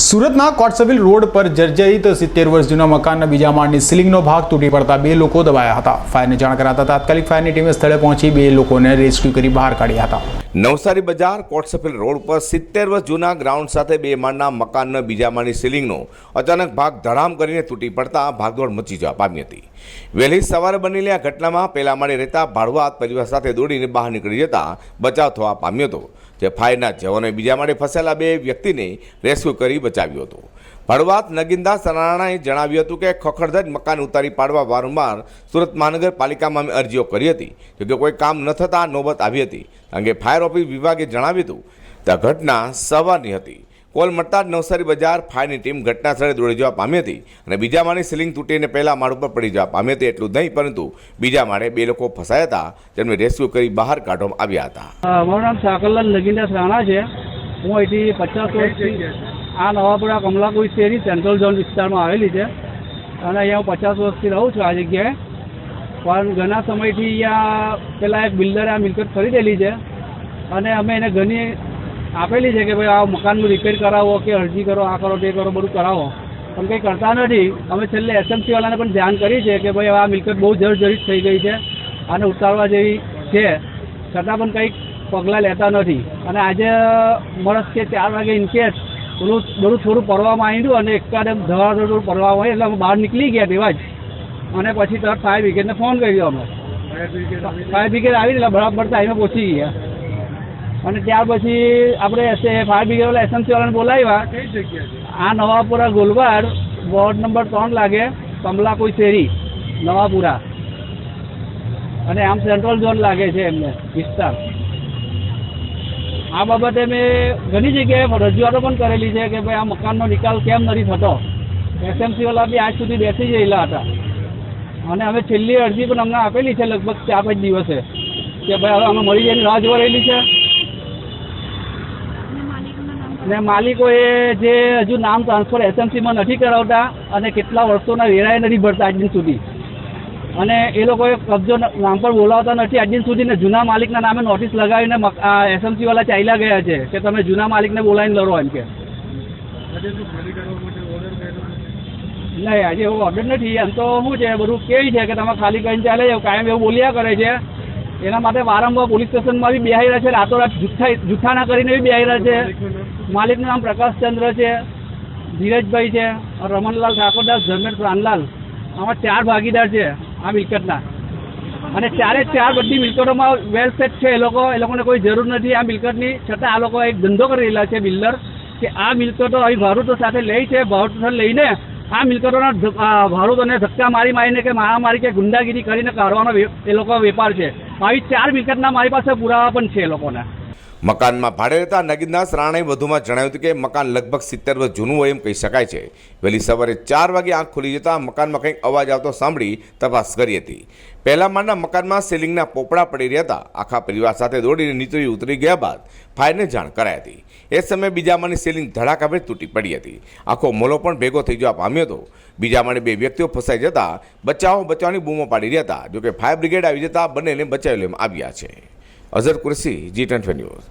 સુરતના કોટસવિલ રોડ પર જર્જરિત સિત્તેર વર્ષ જૂના મકાનના બીજા માળની સિલિંગનો ભાગ તૂટી પડતા બે લોકો દબાયા હતા. ફાયરને જાણ કરાતા તાત્કાલિક ફાયરની ટીમે સ્થળે પહોંચી બે લોકોને રેસ્ક્યુ કરી બહાર કાઢ્યા હતા. નવસારી બજાર કોટસફિલ રોડ પર સિત્તેર વર્ષ જૂના ગ્રાઉન્ડ સાથે બે માળના મકાનના બીજા માળની સિલિંગનો અચાનક ભાગ ધડામ કરીને તૂટી પડતા ભાગદોડ મચી જવા પામી હતી. વહેલી સવારે બનેલી આ ઘટનામાં પહેલા માળે રહેતા ભાડુઆત પરિવાર સાથે દોડીને બહાર નીકળી જતા બચાવ થવા પામ્યો હતો, જે ફાયરના જવાનોએ બીજા માળે ફસાયેલા બે વ્યક્તિને રેસ્ક્યુ કરી બચાવ્યો હતો. ભાડુઆત નગીનદાસ સનારાણાએ જણાવ્યું હતું કે ખખડધજ મકાન ઉતારી પાડવા વારંવાર સુરત મહાનગરપાલિકામાં અમે અરજીઓ કરી હતી. જોકે કોઈ કામ ન થતાં નોબત આવી હતી. અંગે ફાયર ઓફિસ વિભાગે જણાવ્યું હતું કે ઘટના સવારની હતી. કોલ મળતા જ નવસારી બજાર ફાયરની ટીમ ઘટના સ્થળે દોડી જવા પામી હતી અને બીજા માળની સીલિંગ તૂટીને પહેલા માળ ઉપર પડી જવા પામી હતી. એટલું નહીં, પરંતુ બીજા માળે બે લોકો ફસાયા હતા, જેમને રેસ્ક્યુ કરી બહાર કાઢવામાં આવ્યા હતા. મારું નામ સાકરલાલ નગીનદાસ રાણા છે. હું અહીંથી પચાસ વર્ષથી આ નવાપુરા કમલાકુઈ શેરી સેન્ટ્રલ ઝોન વિસ્તારમાં આવેલી છે. અને અહીંયા હું પચાસ વર્ષથી રહું છું આ જગ્યાએ. પણ ઘણા સમયથી અહીંયા પેલા એક બિલ્ડરે આ મિલકત ખરીદેલી છે. અને અમે એને ઘણી આપેલી છે કે ભાઈ આ મકાનનું રિપેર કરાવો કે અરજી કરો, આ કરો, તે કરો, બધું કરાવો. પણ કંઈ કરતા નથી. અમે છેલ્લે એસએમસીવાળાને પણ ધ્યાન કરી છે કે ભાઈ આ મિલકત બહુ જર્જરિત થઈ ગઈ છે આને ઉતારવા જેવી છે. છતાં પણ કંઈક પગલાં લેતા નથી. અને આજે મળસ કે ચાર વાગે ઇનકેસ પેલું બધું થોડું પડવામાં આવ્યું અને એકદમ ધડાધડ પડવા હોય એટલે અમે બહાર નીકળી ગયા તેવા જ અને પછી તરત ફાયર બ્રિગેડને ફોન કર્યો અમે. ફાયર બ્રિગેડ આવી એટલે બરાબર ટાઈમે પહોંચી ગયા. અને ત્યાર પછી આપણે ફાયર બ્રિગેડ વાળા એસએમસી વાળાને બોલાવ્યા. આ નવાપુરા ગોલવાડ વોર્ડ નંબર ત્રણ લાગે કમલાકોઈ શેરી નવાપુરા. અને આમ સેન્ટ્રલ ઝોન લાગે છે એમને વિસ્તાર. આ બાબતે મેં ઘણી જગ્યાએ રજૂઆતો પણ કરેલી છે કે ભાઈ આ મકાનનો નિકાલ કેમ નથી થતો? એસએમસીવાલા બી આજ સુધી બેસી ગયેલા હતા. અને અમે છેલ્લી અરજી પણ અમને આપેલી છે લગભગ ચાર પાંચ દિવસે કે ભાઈ હવે અમે મળી જઈને રાહ જોવા છે. ને માલિકોએ જે હજુ નામ ટ્રાન્સફર એસએમસીમાં નથી કરાવતા અને કેટલા વર્ષોના વેરાએ નથી ભરતા આજ દિન સુધી. અને એ લોકોએ કબજો નામ પર બોલાવતા નથી. આજ દિન સુધી જૂના માલિકના નામે નોટિસ લગાવીને એસએમસી વાળા ચાલ્યા ગયા છે કે તમે જૂના માલિકને બોલાવીને લડો એમ કે. નહીં, આજે એવો ઓર્ડર નથી. એમ તો શું છે? બધું કેવી છે કે તમે ખાલી કરીને ચાલે જાઓ? કાયમ એવું બોલ્યા કરે છે. એના માટે વારંવાર પોલીસ સ્ટેશનમાં બી બેહાઈ રહ્યા છે. રાતોરાત જુઠ્ઠા જુઠ્ઠાના કરીને બી બેહાઈ રહ્યા છે. માલિકનું નામ પ્રકાશચંદ્ર છે, ધીરજભાઈ છે, રમણલાલ ઠાકોરદાસ ધર્મેશ પ્રાણલાલ. આમાં ચાર ભાગીદાર છે. આ મિલકતના. અને ચારે ચાર બધી મિલકતોમાં વેલ સેટ છે, એ લોકો, એ લોકોને કોઈ જરૂર નથી આ મિલકતની. છતાં આ લોકો એક ધંધો કરી રહેલા છે, બિલ્ડર, કે આ મિલકતો અહીં ભારૂતો સાથે લે છે, ભાડુતો લઈને આ મિલકતોના ભારૂતોને ધક્કા મારી મારીને કે મારામારી કે ગુંડાગીરી કરીને કાઢવાનો એ લોકો વેપાર છે. આવી ચાર મિલકતના મારી પાસે પુરાવા પણ છે એ લોકોના. મકાનમાં ભાડે રહેતા નગીનદાસ રાણાએ વધુમાં જણાવ્યું હતું કે મકાન લગભગ સિત્તેર વર્ષ જૂનું હોય એમ કહી શકાય છે. વહેલી સવારે ચાર વાગે આંખ ખુલી જતા મકાનમાં કંઈક અવાજ આવતો સાંભળી તપાસ કરી હતી. પહેલા માળના મકાનમાં સીલિંગના પોપડા પડી રહ્યા હતા. આખા પરિવાર સાથે દોડીને નીચે ઉતરી ગયા બાદ ફાયરને જાણ કરાઈ હતી. એ સમયે બીજા માળની સીલિંગ ધડાકાભેર તૂટી પડી હતી. આખો મોલો પણ ભેગો થઈ જવા પામ્યો હતો. બીજા માળે બે વ્યક્તિઓ ફસાઈ જતા બચાવો બચાવની બૂમો પાડી રહ્યા હતા. જોકે ફાયર બ્રિગેડ આવી જતા બંનેને બચાવી લેવામાં આવ્યા છે. Azhar કુરસી G twenty news